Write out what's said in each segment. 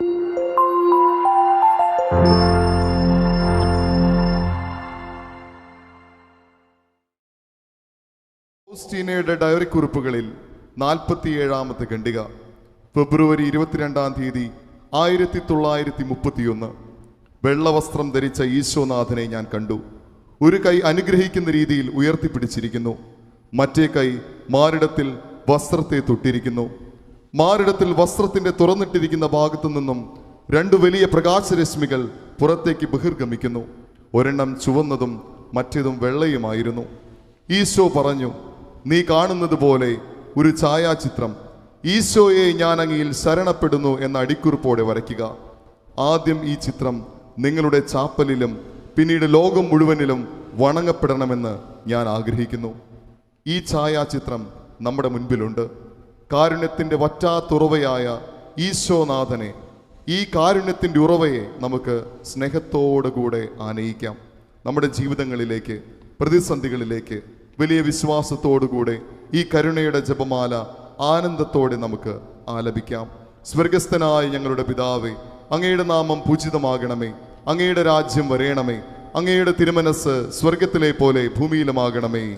ഓസ്റ്റീനയുടെ diary കുറിപ്പുകളിൽ നാൽപ്പത്തിയേഴാമത്തെ ഖണ്ഡിക ഫെബ്രുവരി ഇരുപത്തിരണ്ടാം തീയതി ആയിരത്തി തൊള്ളായിരത്തി മുപ്പത്തിയൊന്ന് വെള്ളവസ്ത്രം ധരിച്ച ഈശോനാഥനെ ഞാൻ കണ്ടു. ഒരു കൈ അനുഗ്രഹിക്കുന്ന രീതിയിൽ ഉയർത്തിപ്പിടിച്ചിരിക്കുന്നു. മറ്റേ കൈ മാറിടത്തിൽ വസ്ത്രത്തെ തൊട്ടിരിക്കുന്നു. മാറിടത്തിൽ വസ്ത്രത്തിന്റെ തുറന്നിട്ടിരിക്കുന്ന ഭാഗത്തു നിന്നും രണ്ട് വലിയ പ്രകാശരശ്മികൾ പുറത്തേക്ക് ബഹിർഗമിക്കുന്നു. ഒരെണ്ണം ചുവന്നതും മറ്റേതും വെള്ളയുമായിരുന്നു. ഈശോ പറഞ്ഞു നീ കാണുന്നത് പോലെ ഒരു ഛായാചിത്രം. ഈശോയെ ഞാൻ അങ്ങയിൽ ശരണപ്പെടുന്നു എന്ന അടിക്കുറിപ്പോടെ വരയ്ക്കുക. ആദ്യം ഈ ചിത്രം നിങ്ങളുടെ ചാപ്പലിലും പിന്നീട് ലോകം മുഴുവനിലും വണങ്ങപ്പെടണമെന്ന് ഞാൻ ആഗ്രഹിക്കുന്നു. ഈ ഛായാചിത്രം നമ്മുടെ മുൻപിലുണ്ട്. കാരുണ്യത്തിന്റെ വറ്റാത്തുറവയായ ഈശോനാഥനെ ഈ കാരുണ്യത്തിന്റെ ഉറവയെ നമുക്ക് സ്നേഹത്തോടു കൂടെ ആനയിക്കാം. നമ്മുടെ ജീവിതങ്ങളിലേക്ക് പ്രതിസന്ധികളിലേക്ക് വലിയ വിശ്വാസത്തോടുകൂടെ ഈ കരുണയുടെ ജപമാല ആനന്ദത്തോടെ നമുക്ക് ആലപിക്കാം. സ്വർഗസ്ഥനായ ഞങ്ങളുടെ പിതാവേ അങ്ങയുടെ നാമം പൂജിതമാകണമേ. അങ്ങയുടെ രാജ്യം വരേണമേ. അങ്ങയുടെ തിരുമനസ് സ്വർഗത്തിലെ പോലെ ഭൂമിയിലുമാകണമേ.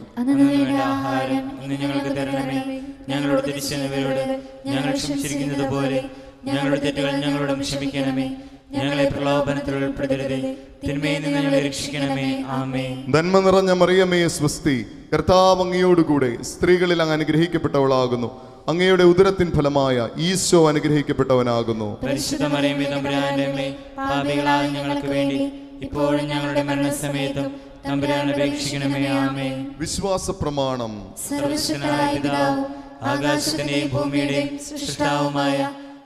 ആഹാരം ഇന്ന് ഞങ്ങൾക്ക് തരണമേ. ഞങ്ങളോട് തിരിച്ചവരോട് ഞങ്ങൾ ക്ഷമിച്ചിരിക്കുന്നത് പോലെ ഞങ്ങളുടെ തെറ്റുകൾ ഞങ്ങളോട് ക്ഷമിക്കണമേ. ഞങ്ങളെ പ്രലോഭനത്തിൽ ഉൾപ്പെടുത്തരുതേ. തിന്മയിൽ നിന്ന് ഞങ്ങളെ രക്ഷിക്കണമേ. ആമേ നന്മ നിറഞ്ഞ മറിയമേ സ്വസ്തി കർത്താവ് അങ്ങയോടുകൂടെ സ്ത്രീകളിൽ അങ്ങ് അനുഗ്രഹിക്കപ്പെട്ടവളാകുന്നു. അങ്ങയുടെ ഉദരത്തിൻ ഫലമായ ഈശോ അനുഗ്രഹിക്കപ്പെട്ടവനാകുന്നു. പരിശുദ്ധ മറിയമേ തമ്പുരാന്റെ അമ്മേ പാപികളായ ഞങ്ങൾക്ക് വേണ്ടി ഇപ്പോഴും ഞങ്ങളുടെ മരണസമയത്തും തമ്പുരാൻ അപേക്ഷിക്കണമേ ആമേ വിശ്വാസ പ്രമാണം സർവശക്തനായ പിതാവ് ആകാശത്തിന്റെയും ഭൂമിയുടെയും സൃഷ്ടാവുമായ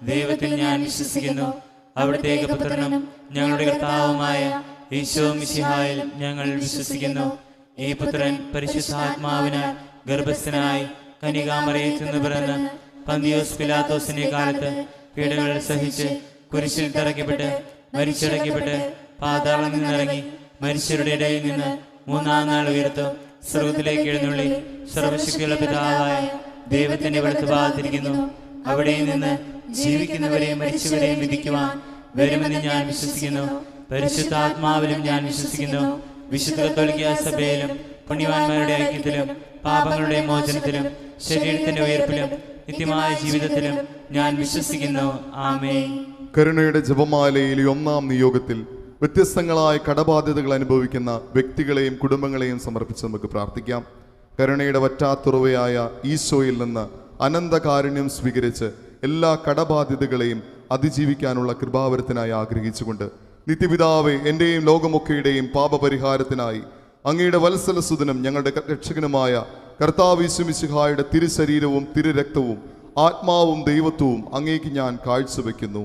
ദൈവത്തിൽ ഞാൻ വിശ്വസിക്കുന്നു. അവിടുത്തെ പുത്രനും ഞങ്ങളുടെ കർത്താവുമായ ഈശോ മിശിഹായിൽ ഞങ്ങൾ വിശ്വസിക്കുന്നു. ഈ പുത്രൻ പരിശുദ്ധാത്മാവിനാൽ ഗർഭസ്ഥനായി കനികാമറയത്തിൽ നിന്ന് പിറന്ന് പന്തിയോസ് പിലാത്തോസിന്റെ കാലത്ത് പീഡകൾ സഹിച്ച് കുരിശിൽ തറയ്ക്കപ്പെട്ട് മരിച്ചടക്കപ്പെട്ട് പാതാളം നിന്നിറങ്ങി മനുഷ്യരുടെ ഇടയിൽ നിന്ന് മൂന്നാം നാൾ ഉയർത്തും. സ്വർഗത്തിലേക്ക് എഴുന്നള്ളി സർവശക്തിയുള്ള പിതാവായ ദൈവത്തിന്റെ വെളുത്ത് ഭാഗത്തിരിക്കുന്നു. അവിടെ നിന്ന് ജീവിക്കുന്നവരെയും മരിച്ചവരെയും വിധിക്കുവാൻ വരുമെന്ന് ഞാൻ വിശ്വസിക്കുന്നു. പരിശുദ്ധാത്മാവിലും ഞാൻ വിശ്വസിക്കുന്നു. വിശുദ്ധ കത്തോലിക്ക സഭയിലും പുണ്യവാന്മാരുടെ ഐക്യത്തിലും പാപങ്ങളുടെ മോചനത്തിലും ശരീരത്തിന്റെ ഉയർപ്പിലും നിത്യമായ ജീവിതത്തിലും ഞാൻ വിശ്വസിക്കുന്നു. ആമേ കരുണയുടെ ജപമാലയിൽ ഒന്നാം നിയോഗത്തിൽ വ്യത്യസ്തങ്ങളായ കടബാധ്യതകൾ അനുഭവിക്കുന്ന വ്യക്തികളെയും കുടുംബങ്ങളെയും സമർപ്പിച്ച് നമുക്ക് പ്രാർത്ഥിക്കാം. കരുണയുടെ വറ്റാത്തുറവയായ ഈശോയിൽ നിന്ന് അനന്തകാരുണ്യം സ്വീകരിച്ച് എല്ലാ കടബാധ്യതകളെയും അതിജീവിക്കാനുള്ള കൃപാവരത്തിനായി ആഗ്രഹിച്ചുകൊണ്ട് നിത്യപിതാവെ എന്റെയും ലോകമൊക്കെയുടെയും പാപപരിഹാരത്തിനായി അങ്ങയുടെ വത്സല സുദിനം ഞങ്ങളുടെ രക്ഷകനുമായ കർത്താവിശുമിശിഹായുടെ തിരുശരീരവും തിരുരക്തവും ആത്മാവും ദൈവത്വവും അങ്ങേക്ക് ഞാൻ കാഴ്ചവെക്കുന്നു.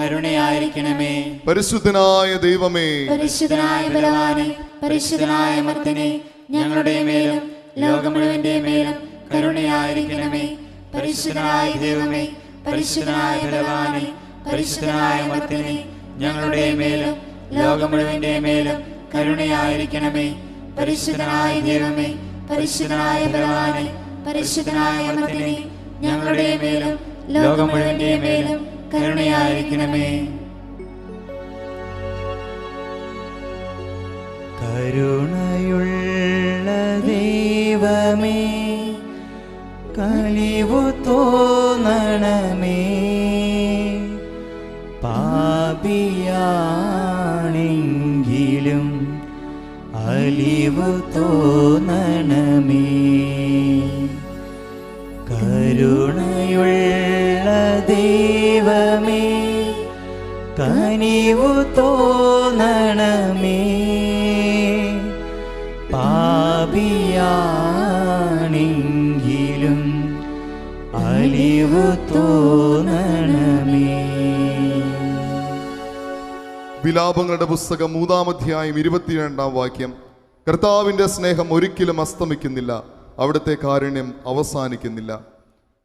കരുണയായിരിക്കണമേ. പരിശുദ്ധനായ ദൈവമേ. പരിശുദ്ധനായ ബലവാനെ പരിശുദ്ധനായ മർദ്ദനെ ഞങ്ങളുടെ മേലും ലോകം മുഴുവന്റെ മേലും കരുണയായിരിക്കണമേ. പരിശുദ്ധനായ ദൈവമേ പരിശുദ്ധനായ ബലവാനെ പരിശുദ്ധനായ മർദ്ദനെ ഞങ്ങളുടെ മേലും ലോകം മുഴുവന്റെ മേലും കരുണയായിരിക്കണമേ. പരിശുദ്ധനായ ദൈവമേ പരിശുദ്ധനായ ബലവാനെ പരിശുദ്ധനായ മർദ്ദനെ ഞങ്ങളുടെ മേലും ലോകം മുഴുവന്റെ മേലും കരുണയായിരിക്കണമേ. കരുണയുള്ള ദൈവമേ കലിവു തോന്നണമേ. പാപിയാണെങ്കിലും അലിവു തോന്നണമേ. തോന്നണമേ. പാപിയാണെങ്കിലും അലിവ് വിലാപങ്ങളുടെ പുസ്തകം മൂന്നാമധ്യായം ഇരുപത്തിരണ്ടാം വാക്യം. കർത്താവിന്റെ സ്നേഹം ഒരിക്കലും അസ്തമിക്കുന്നില്ല അവിടുത്തെ കാരുണ്യം അവസാനിക്കുന്നില്ല.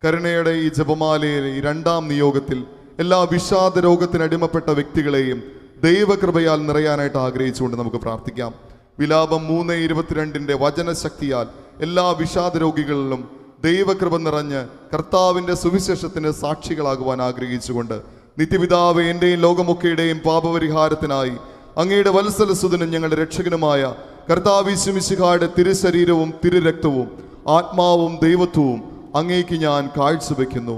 കരുണയുടെ ഈ ജപമാലയിലെ രണ്ടാം നിയോഗത്തിൽ എല്ലാ വിഷാദ രോഗത്തിനടിമപ്പെട്ട വ്യക്തികളെയും ദൈവകൃപയാൽ നിറയാനായിട്ട് ആഗ്രഹിച്ചുകൊണ്ട് നമുക്ക് പ്രാർത്ഥിക്കാം. വിലാപം മൂന്ന് ഇരുപത്തിരണ്ടിന്റെ വചനശക്തിയാൽ എല്ലാ വിഷാദ രോഗികളിലും ദൈവകൃപ നിറഞ്ഞ് കർത്താവിന്റെ സുവിശേഷത്തിന് സാക്ഷികളാകുവാൻ ആഗ്രഹിച്ചുകൊണ്ട് നിത്യപിതാവ് എന്റെയും ലോകമൊക്കെയുടെയും പാപപരിഹാരത്തിനായി അങ്ങയുടെ വത്സലസുതനും ഞങ്ങളുടെ രക്ഷകനുമായ കർത്താവിശുമിശിഹായുടെ തിരുശരീരവും തിരുരക്തവും ആത്മാവും ദൈവത്വവും അങ്ങേക്ക് ഞാൻ കാഴ്ചവെക്കുന്നു.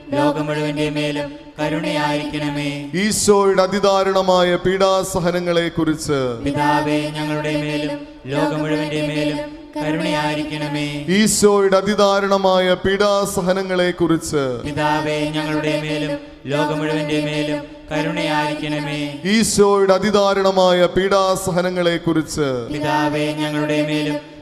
ലോകം മുഴുവന്റെ മേലും കരുണയായിരിക്കണമേ. ഈശോയുടെ അതിദാരുണമായ പീഡാസഹനങ്ങളെ കുറിച്ച് പിതാവേ ഞങ്ങളുടെ മേലും ലോകം മുഴുവന്റെ മേലും കരുണയായിരിക്കണമേ. ഈശോയുടെ അതിദാരുണമായ പീഡാസഹനങ്ങളെ കുറിച്ച് പിതാവേ ഞങ്ങളുടെ മേലും ലോകം മുഴുവന്റെ മേലും കരുണയായിരിക്കണമേ. ഈശോയുടെ അതിദാരുണമായ പീഡാസഹനങ്ങളെ കുറിച്ച് പിതാവേ ഞങ്ങളുടെ മേലും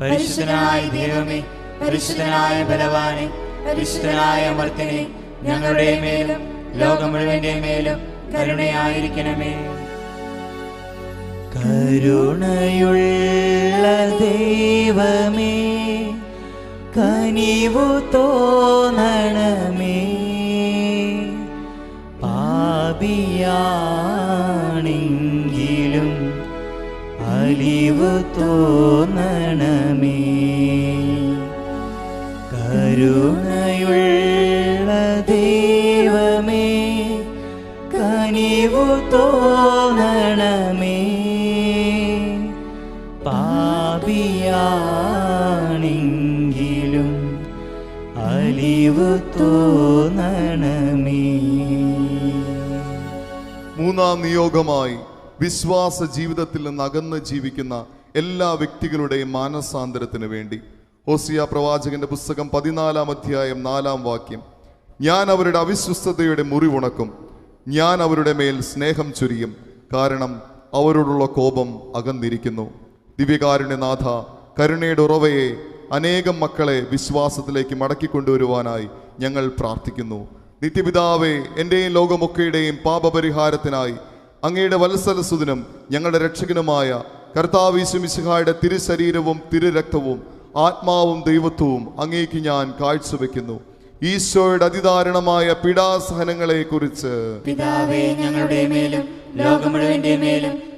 പരിശുദ്ധനായ ദൈവമേ പരിശുദ്ധനായ ബലവാനെ പരിശുദ്ധനായ മർത്തിനെ ഞങ്ങളുടെ മേലും ലോകം മുഴുവന്റെ മേലും കരുണയായിരിക്കണമേ. കരുണയുള്ള ദൈവമേ കനിവു തോന്നണമേ. പാപിയാണെങ്കിലും അലിവു തോന്നണമേ. കരുണയുള്ള ദൈവമേ കനിവു തോന്നണമേ. പാപിയാണെങ്കിലും അലിവു തോന്നണമേ. മൂന്നാം നിയോഗമായി വിശ്വാസ ജീവിതത്തിൽ നിന്ന് അകന്ന് ജീവിക്കുന്ന എല്ലാ വ്യക്തികളുടെയും മാനസാന്തരത്തിന് വേണ്ടി. ഓസിയ പ്രവാചകന്റെ പുസ്തകം പതിനാലാം അധ്യായം നാലാം വാക്യം. ഞാൻ അവരുടെ അവിശ്വസ്തയുടെ മുറിവുണക്കും ഞാൻ അവരുടെ മേൽ സ്നേഹം ചൊരിയും. കാരണം അവരോടുള്ള കോപം അകന്നിരിക്കുന്നു. ദിവ്യകാരുണ്യനാഥ കരുണയുടെ ഉറവയെ അനേകം മക്കളെ വിശ്വാസത്തിലേക്ക് മടക്കിക്കൊണ്ടുവരുവാനായി ഞങ്ങൾ പ്രാർത്ഥിക്കുന്നു. നിത്യപിതാവേ എന്റെയും ലോകമൊക്കെയുടെയും പാപപരിഹാരത്തിനായി അങ്ങയുടെ വത്സലസുദിനും ഞങ്ങളുടെ രക്ഷകനുമായ കർത്താവിശുമിശിഹായുടെ തിരുശരീരവും തിരുരക്തവും ആത്മാവും ദൈവത്വവും അങ്ങേക്ക് ഞാൻ കാഴ്ചവെക്കുന്നു. ഈശോയുടെ അതിദാരുണമായ പീഡാസഹനങ്ങളെ കുറിച്ച് പിതാവേ ഞങ്ങളുടെ മേലും ലോകം മേലും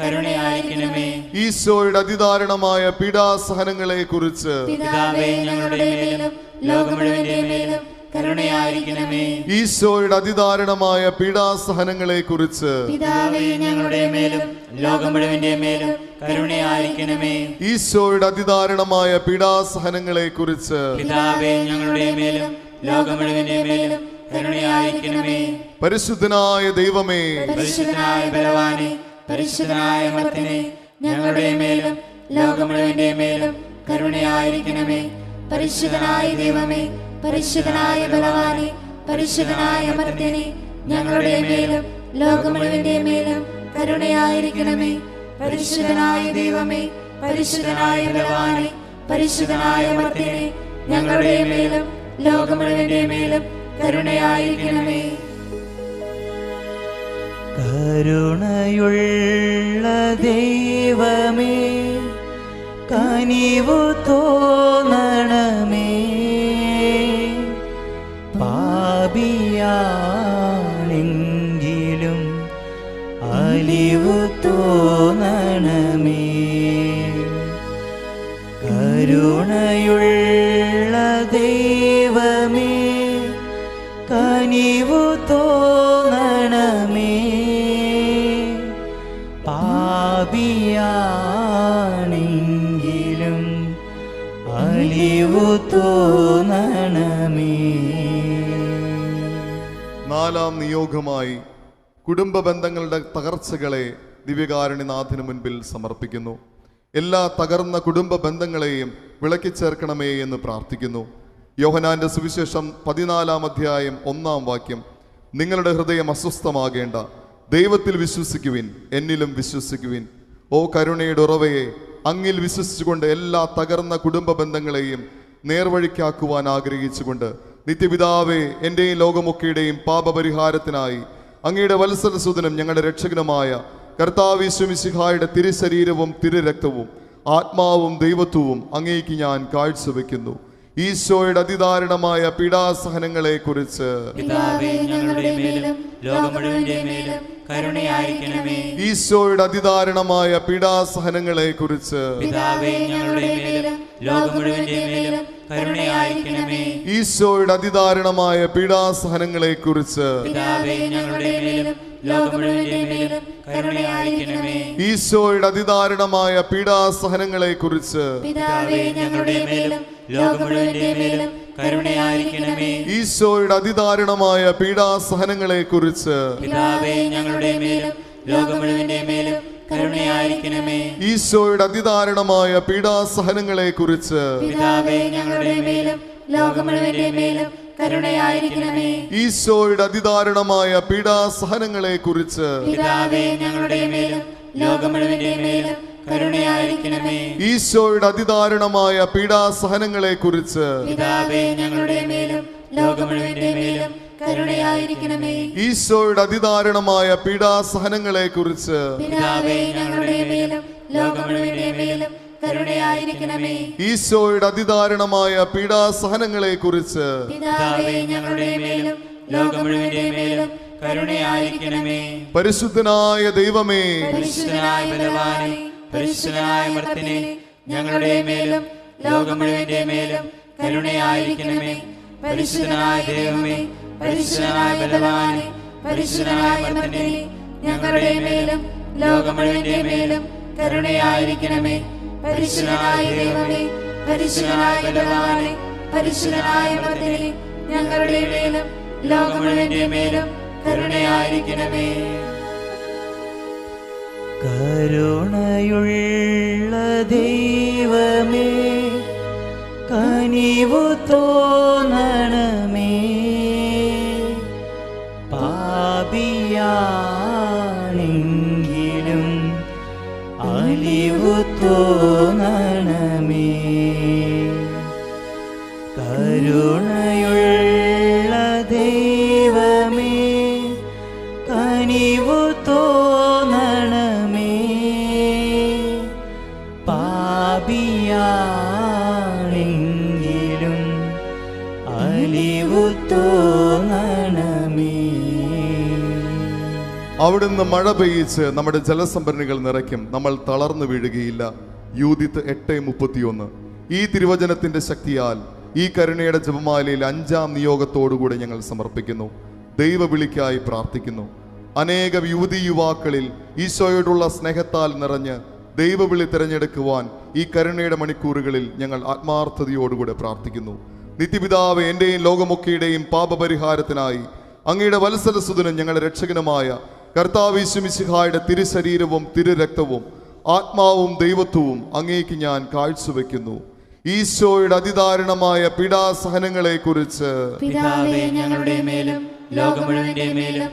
കരുണയായിരിക്കണമേ. ഈശോയുടെ അതിദാരുണമായ പീഡാസഹനങ്ങളെ കുറിച്ച് പിതാവേ ഞങ്ങളുടെ മേലും ലോകം മുഴുവന്റെ മേലും കരുണയായിരിക്കണമേ. ഈശോയുടെ അതിദാരുണമായ പീഡാസഹനങ്ങളെ കുറിച്ച് പിതാവേ ഞങ്ങളുടെ മേലും ലോകം മുഴുവന്റെ മേലും കരുണയായിരിക്കണമേ. ഈശോയുടെ അതിദാരുണമായ പീഡാസഹനങ്ങളെ കുറിച്ച് പിതാവേ ഞങ്ങളുടെ മേലും ലോകം മുഴുവന്റെ മേലും കരുണയായിരിക്കണമേ. പരിശുദ്ധനായ ദൈവമേ പരിശുദ്ധനായ ബലവാനെ പരിശുദ്ധനായ മർത്തിനെ ഞങ്ങളുടെ മേലും ലോകമുഴുവന്റെ മേലും കരുണയായിരിക്കണമേ. പരിശുദ്ധനായ ദൈവമേ പരിശുദ്ധനായ ബലവാനെ പരിശുദ്ധനായ മർത്തിനെ ഞങ്ങളുടെ മേലും ലോകം മേലും കരുണയായിരിക്കണമേ. പരിശുദ്ധനായ ദൈവമേ പരിശുദ്ധനായ ബലവാനെ പരിശുദ്ധനായ മർത്തിനെ ഞങ്ങളുടെ മേലും ലോകം മേലും കരുണയായിരിക്കണമേ. കരുണയുള്ള ദൈവമേ കനിവു തോന്നണമേ. പാപിയാണെങ്കിലും അലിവു തോന്നണമേ. കരുണയുള്ള നാലാം നിയോഗമായി കുടുംബ ബന്ധങ്ങളുടെ തകർച്ചകളെ ദിവ്യകാരുണ്യനാഥിന് മുൻപിൽ സമർപ്പിക്കുന്നു. എല്ലാ തകർന്ന കുടുംബ ബന്ധങ്ങളെയും വിളക്കി ചേർക്കണമേ എന്ന് പ്രാർത്ഥിക്കുന്നു. യോഹനാന്റെ സുവിശേഷം പതിനാലാം അധ്യായം ഒന്നാം വാക്യം. നിങ്ങളുടെ ഹൃദയം അസ്വസ്ഥമാകേണ്ട. ദൈവത്തിൽ വിശ്വസിക്കുവിൻ എന്നിലും വിശ്വസിക്കുവിൻ. ഓ കരുണയുടെ ഉറവയെ അങ്ങിൽ വിശ്വസിച്ചുകൊണ്ട് എല്ലാ തകർന്ന കുടുംബ ബന്ധങ്ങളെയും നേർവഴിക്കാക്കുവാൻ ആഗ്രഹിച്ചുകൊണ്ട് നിത്യപിതാവേ എന്റെയും ലോകമൊക്കെയുടെയും പാപപരിഹാരത്തിനായി അങ്ങയുടെ വത്സരസുതനും ഞങ്ങളുടെ രക്ഷകനുമായ കർത്താവിശ്വമിസിഹായുടെ തിരുശരീരവും തിരുരക്തവും ആത്മാവും ദൈവത്വവും അങ്ങേക്ക് ഞാൻ കാഴ്ചവെക്കുന്നു. ഈശോയുടെ അതിദാരുണമായ പീഡാസഹനങ്ങളെ കുറിച്ച് ഈശോയുടെ അതിദാരുണമായ പീഡാസഹനങ്ങളെ കുറിച്ച് ഈശോയുടെ അതിദാരുണമായ പീഡാസഹനങ്ങളെ കുറിച്ച് ഈശോയുടെ അതിദാരുണമായ പീഡാസഹനങ്ങളെ കുറിച്ച് പിതാവേ ഞങ്ങളുടെ മേലും ലോകം മേലും കരുണയായിരിക്കണമേ. ഈശോയുടെ അതിദാരുണമായ പീഡാസഹനങ്ങളെ കുറിച്ച് പിതാവേ ഞങ്ങളുടെ മേലും ലോകം മേലും കരുണയായിരിക്കണമേ. ഈശോയുടെ അതിദാരുണമായ പീഡാസഹനങ്ങളെ കുറിച്ച് പിതാവേ ഞങ്ങളുടെ മേലും ലോകം മുഴുവന്റെ മേലും കരുണയായിരിക്കണമേ. ഈശോയുടെ അതിദാരുണമായ പീഡാസഹനങ്ങളെ കുറിച്ച് പിതാവേ ഞങ്ങളുടെ മേലും ലോകം മുഴുവന്റെ മേലും കരുണയായിരിക്കണമേ. ഈശോയുടെ അതിദാരുണമായ പീഡാസഹനങ്ങളെ കുറിച്ച് പിതാവേ ഞങ്ങളുടെ മേലും ലോകം മുഴുവന്റെ മേലും കരുണയായിരിക്കണമേ. ഈശോയുടെ അതിദാരുണമായ പീഡാസഹനങ്ങളെ കുറിച്ച് പിതാവേ ഞങ്ങളുടെ മേലും ലോകം മുഴുവന്റെ മേലും കരുണയായിരിക്കണമേ. ഈശോയുടെ അതിദാരുണമായ പീഡാസഹനങ്ങളെ കുറിച്ച് ഞങ്ങളുടെ മേലും ലോകം മേലും കരുണയായിരിക്കണമേ. പരിശുദ്ധനായ ദൈവമേ. പരിശുദ്ധനായ ബലവാനെ പരിശുദ്ധനായ മർത്തിനെ ഞങ്ങളുടെ മേലും ലോകം മുഴുവന്റെ മേലും കരുണയായിരിക്കണമേ. പരിശുദ്ധനായ ദൈവമേ പരിശുദ്ധനായ ബലവാനെ പരിശുദ്ധനായ മർത്തിനെ ഞങ്ങളുടെ മേലും ലോകം മുഴുവന്റെ മേലും കരുണയായിരിക്കണമേ. പരിശുദ്ധനായ ദൈവമേ പരിശുദ്ധനായ ദൈവമേ പരിശുദ്ധനായ പതിനെ ഞങ്ങളുടെ മേലും ലോകം മുഴുവന്റെ മേലും കരുണയായിരിക്കണമേ. കരുണയുള്ള ദൈവമേ കനിവു തോന്നണമേ തോന്നണമേ കരുണയുള്ള ദൈവമേ കനിവു തോന്നണമേ അവിടുന്ന് മഴ പെയ്യിച്ച് നമ്മുടെ ജലസംഭരണികൾ നിറയ്ക്കും. നമ്മൾ തളർന്നു വീഴുകയില്ല. യൂതിത്ത് എട്ട് മുപ്പത്തിയൊന്ന്. ഈ തിരുവചനത്തിന്റെ ശക്തിയാൽ ഈ കരുണയുടെ ജപമാലയിൽ അഞ്ചാം നിയോഗത്തോടുകൂടി ഞങ്ങൾ സമർപ്പിക്കുന്നു. ദൈവവിളിക്കായി പ്രാർത്ഥിക്കുന്നു. അനേക യുവതി യുവാക്കളിൽ ഈശോയോടുള്ള സ്നേഹത്താൽ നിറഞ്ഞ് ദൈവവിളി തിരഞ്ഞെടുക്കുവാൻ ഈ കരുണയുടെ മണിക്കൂറുകളിൽ ഞങ്ങൾ ആത്മാർത്ഥതയോടുകൂടെ പ്രാർത്ഥിക്കുന്നു. നിത്യപിതാവ് എന്റെയും ലോകമൊക്കെയുടെയും പാപപരിഹാരത്തിനായി അങ്ങയുടെ വത്സലസുതനും ഞങ്ങളുടെ രക്ഷകനുമായ കർത്താവിശുമിശിഹായുടെ തിരുശരീരവും തിരുരക്തവും ആത്മാവും ദൈവത്വവും അങ്ങേക്ക് ഞാൻ കാഴ്ചവെക്കുന്നു. ഈശോയുടെ അതിദാരുണമായ പീഡാസഹനങ്ങളെ കുറിച്ച് ഞങ്ങളുടെ മേലും ലോകം മുഴുവന്റെ മേലും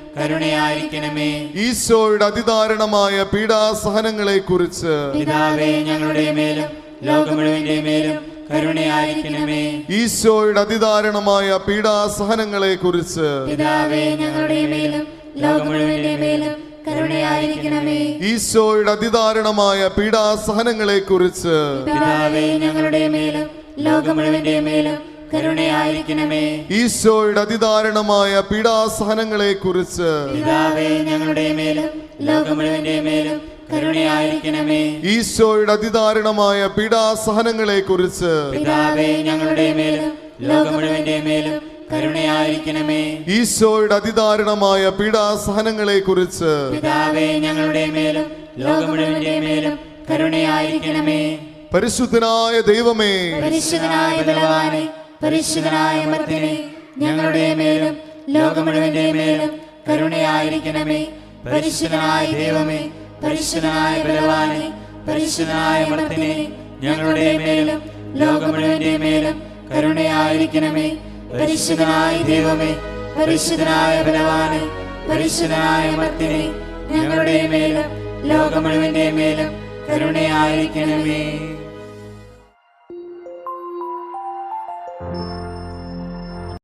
കരുണയായിരിക്കണമേ. ഈശോയുടെ അതിദാരുണമായ പീഡാസഹനങ്ങളെ കുറിച്ച് പിതാവേ ഞങ്ങളുടെ മേലും ലോകം മുഴുവന്റെ മേലും കരുണയായിരിക്കണമേ. ഈശോയുടെ അതിദാരുണമായ പീഡാസഹനങ്ങളെ കുറിച്ച് പിതാവേ ഞങ്ങളുടെ മേലും ലോകം മുഴുവന്റെ മേലും കരുണയായിരിക്കണമേ. ഈശോയുടെ അതിദാരുണമായ പീഡാസഹനങ്ങളെ കുറിച്ച് പിതാവേ ഞങ്ങളുടെ മേലും ലോകം മുഴുവന്റെ മേലും കരുണയായിരിക്കണമേ. ഈശോയുടെ അതിദാരുണമായ പീഡാസഹനങ്ങളെ കുറിച്ച് ഞങ്ങളുടെ മേലും ലോകം മുഴുവന്റെ മേലും കരുണയായിരിക്കണമേ. ഈശോയുടെ അതിദാരുണമായ പീഡാസഹനങ്ങളെ കുറിച്ച് ഞങ്ങളുടെ മേലും ലോകം മുഴുവന്റെ മേലും കരുണയായിരിക്കണമേ. ഈശോയുടെ അതിദാരുണമായ പീഡാസഹനങ്ങളെ കുറിച്ച് ഞങ്ങളുടെ മേലും ലോകം മുഴുവന്റെ മേലും കരുണയായിരിക്കണമേ. പരിശുദ്ധനായ ദൈവമേ പരിശുദ്ധനായ ബലവാനെ പരിശുദ്ധനായ മർദ്ദനെ ഞങ്ങളുടെ മേലും ലോകം മുഴുവന്റെ മേലും കരുണയായിരിക്കണമേ. പരിശുദ്ധനായ ദൈവമേ പരിശുദ്ധനായ ബലവാനെ പരിശുദ്ധനായ മർദ്ദനെ ഞങ്ങളുടെ മേലും ലോകം മുഴുവന്റെ മേലും കരുണയായിരിക്കണമേ. പരിശുദ്ധനായ ദൈവമേ പരിശുദ്ധനായ ബലവാനെ പരിശുദ്ധനായ മർദ്ദനെ ഞങ്ങളുടെ മേലും ലോകം മുഴുവന്റെ മേലും കരുണയായിരിക്കണമേ.